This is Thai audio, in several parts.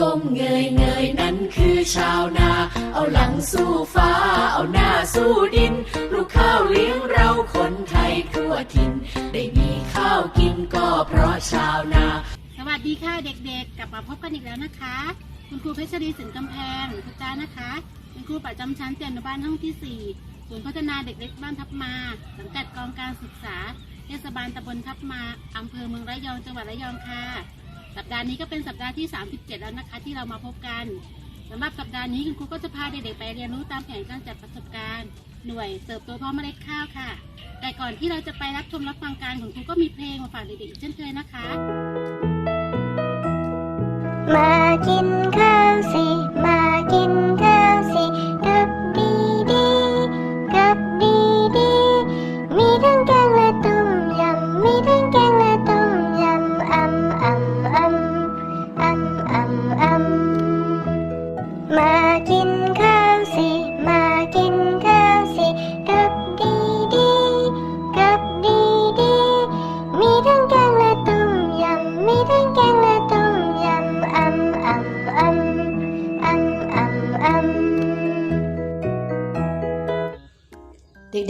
ก้มเงยเงยนั่นคือชาวนา เอาหลังสู้ฟ้า เอาหน้าสู้ดิน ลูกข้าวเลี้ยงเราคนไทยทั่วถิ่น ได้มีข้าวกินก็เพราะชาวนา สวัสดีค่ะเด็กๆ กลับมาพบกันอีกแล้วนะคะ คุณครูเพชรรีสินกำแพงคุณจ้านะคะเป็นครูประจำชั้นเตรียมอนุบาลห้องที่ 4 ศูนย์พัฒนาเด็กเล็กบ้านทับมาสังกัดกองการศึกษาเทศบาลตำบลทับมาอำเภอเมืองระยองจังหวัดระยองค่ะ ดาห์นี้ก็เป็นสัปดาห์ที่ 37 แล้วนะคะ ที่เรามาพบกันสำหรับสัปดาห์นี้คุณครูก็จะพาเด็กๆไปเรียนรู้ตามแผนการจัดประสบการณ์หน่วยเติบโตเพราะเมล็ดข้าวค่ะ แต่ก่อนที่เราจะไปรับชมรับฟังการคุณครูก็มีเพลงมาฝากเด็กๆเช่นเคยนะคะ มากินข้าวสิ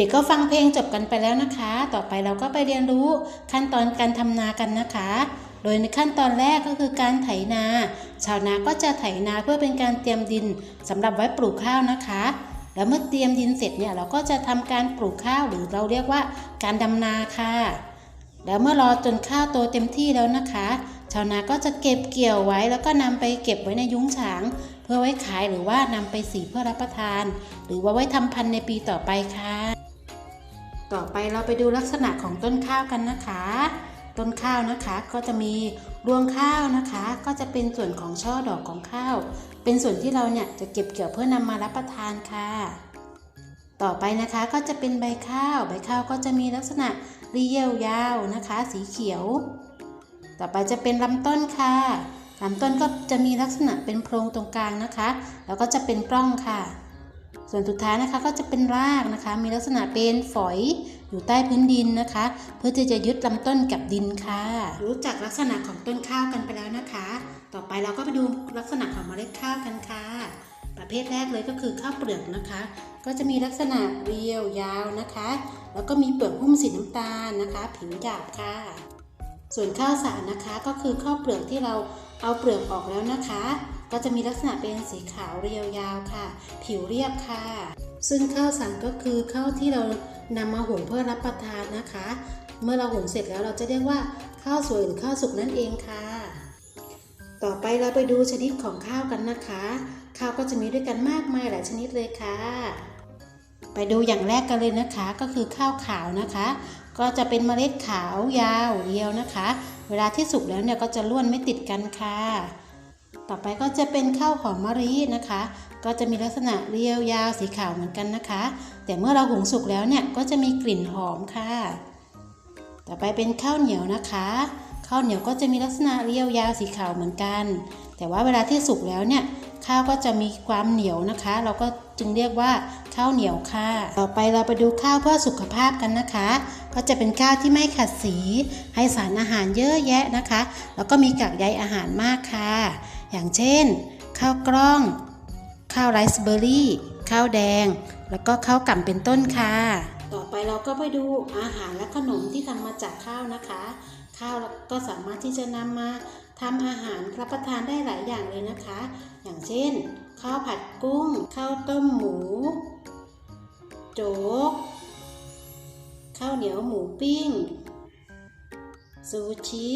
ด็กๆก็ฟังเพลงจบกันไปแล้วนะคะ ต่อไปเราก็ไปเรียนรู้ขั้นตอนการทำนากันนะคะ โดยในขั้นตอนแรกก็คือการไถนา ชาวนาก็จะไถนาเพื่อเป็นการเตรียมดินสำหรับไว้ปลูกข้าวนะคะ แล้วเมื่อเตรียมดินเสร็จเนี่ยเราก็จะทำการปลูกข้าวหรือเราเรียกว่าการดำนาค่ะ แล้วเมื่อรอจนข้าวโตเต็มที่แล้วนะคะ ชาวนาก็จะเก็บเกี่ยวไว้แล้วก็นำไปเก็บไว้ในยุ้งฉางเพื่อไว้ขายหรือว่านำไปสีเพื่อรับประทาน หรือว่าไว้ทำพันธุ์ในปีต่อไปค่ะ ต่อไปเราไปดูลักษณะของต้นข้าวกันนะคะ ต้นข้าวนะคะก็จะมีรวงข้าวนะคะ ก็จะเป็นส่วนของช่อดอกของข้าว เป็นส่วนที่เราเนี่ยจะเก็บเกี่ยวเพื่อนำมารับประทานค่ะ ต่อไปนะคะก็จะเป็นใบข้าว ใบข้าวก็จะมีลักษณะเรียวยาวนะคะ สีเขียว ต่อไปจะเป็นลำต้นค่ะลำต้นก็จะมีลักษณะเป็นโพรงตรงกลางนะคะ แล้วก็จะเป็นปล้องค่ะ ส่วนสุดท้ายนะคะก็จะเป็นรากนะคะ มีลักษณะเป็นฝอยอยู่ใต้พื้นดินนะคะ เพื่อที่จะยึดลำต้นกับดินค่ะ รู้จักลักษณะของต้นข้าวกันไปแล้วนะคะ ต่อไปเราก็ไปดูลักษณะของเมล็ดข้าวกันค่ะ ประเภทแรกเลยก็คือข้าวเปลือกนะคะ ก็จะมีลักษณะเรียวยาวนะคะ แล้วก็มีเปลือกหุ้มสีน้ำตาลนะคะ ผิวหยาบค่ะ ส่วนข้าวสารนะคะก็คือข้าวเปลือกที่เราเอาเปลือกออกแล้วนะคะ ก็จะมีลักษณะเป็นสีขาวเรียวยาวค่ะ ผิวเรียบค่ะ ซึ่งข้าวสารก็คือข้าวที่เรานำมาหุงเพื่อรับประทานนะคะ เมื่อเราหุงเสร็จแล้วเราจะเรียกว่าข้าวสวยหรือข้าวสุกนั่นเองค่ะ ต่อไปเราไปดูชนิดของข้าวกันนะคะ ข้าวก็จะมีด้วยกันมากมายหลายชนิดเลยค่ะ ไปดูอย่างแรกกันเลยนะคะ ก็คือข้าวขาวนะคะ ก็จะเป็นเมล็ดขาวยาวเรียวนะคะ เวลาที่สุกแล้วเนี่ยก็จะล้วนไม่ติดกันค่ะ ต่อไปก็จะเป็นข้าวหอมมะลินะคะ ก็จะมีลักษณะเรียวยาวสีขาวเหมือนกันนะคะ แต่เมื่อเราหุงสุกแล้วเนี่ยก็จะมีกลิ่นหอมค่ะ ต่อไปเป็นข้าวเหนียวนะคะข้าวเหนียวก็จะมีลักษณะเรียวยาวสีขาวเหมือนกัน แต่ว่าเวลาที่สุกแล้วเนี่ยข้าวก็จะมีความเหนียวนะคะ เราก็จึงเรียกว่าข้าวเหนียวค่ะ ต่อไปเราไปดูข้าวเพื่อสุขภาพกันนะคะ ก็จะเป็นข้าวที่ไม่ขัดสี ให้สารอาหารเยอะแยะนะคะ แล้วก็มีกากใยอาหารมากค่ะ อย่างเช่น ข้าวกล้อง ข้าวไรซ์เบอร์รี่ ข้าวแดง แล้วก็ข้าวกล่ำเป็นต้นค่ะ ต่อไปเราก็ไปดูอาหารและขนมที่ทำมาจากข้าวนะคะ ข้าวก็สามารถที่จะนำมาทำอาหารรับประทานได้หลายอย่างเลยนะคะ อย่างเช่น ข้าวผัดกุ้ง ข้าวต้มหมู โจ๊ก ข้าวเหนียวหมูปิ้ง ซูชิ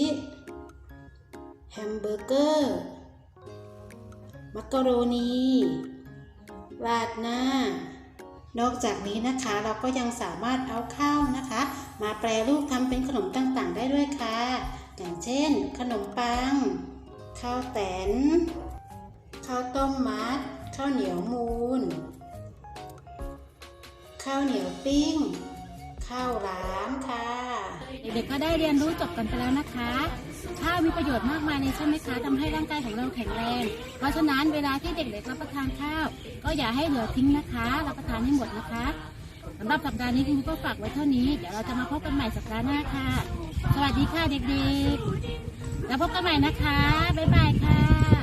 แฮมเบอร์เกอร์ มักกะโรนี ราดหน้า นอกจากนี้นะคะเราก็ยังสามารถเอาข้าวนะคะ มาแปรรูปทำเป็นขนมต่างๆ ได้ด้วยค่ะ อย่างเช่น ขนมปัง ข้าวแตน ข้าวต้มมัด ข้าวเหนียวมูน ข้าวเหนียวปิ้ง ข้าวหลามค่ะ เด็กๆก็ได้เรียนรู้จบกันไปแล้วนะคะข้าวมีประโยชน์มากมายเลยใช่ไหมคะทำให้ร่างกายของเราแข็งแรง เพราะฉะนั้นเวลาที่เด็กๆรับประทานข้าว ก็อย่าให้เหลือทิ้งนะคะรับประทานให้หมดนะคะสำหรับสัปดาห์นี้คุณก็ฝากไว้เท่านี้เดี๋ยวเราจะมาพบกันใหม่สัปดาห์หน้าค่ะ สวัสดีค่ะเด็กๆ แล้วพบกันใหม่นะคะบ๊ายบายค่ะ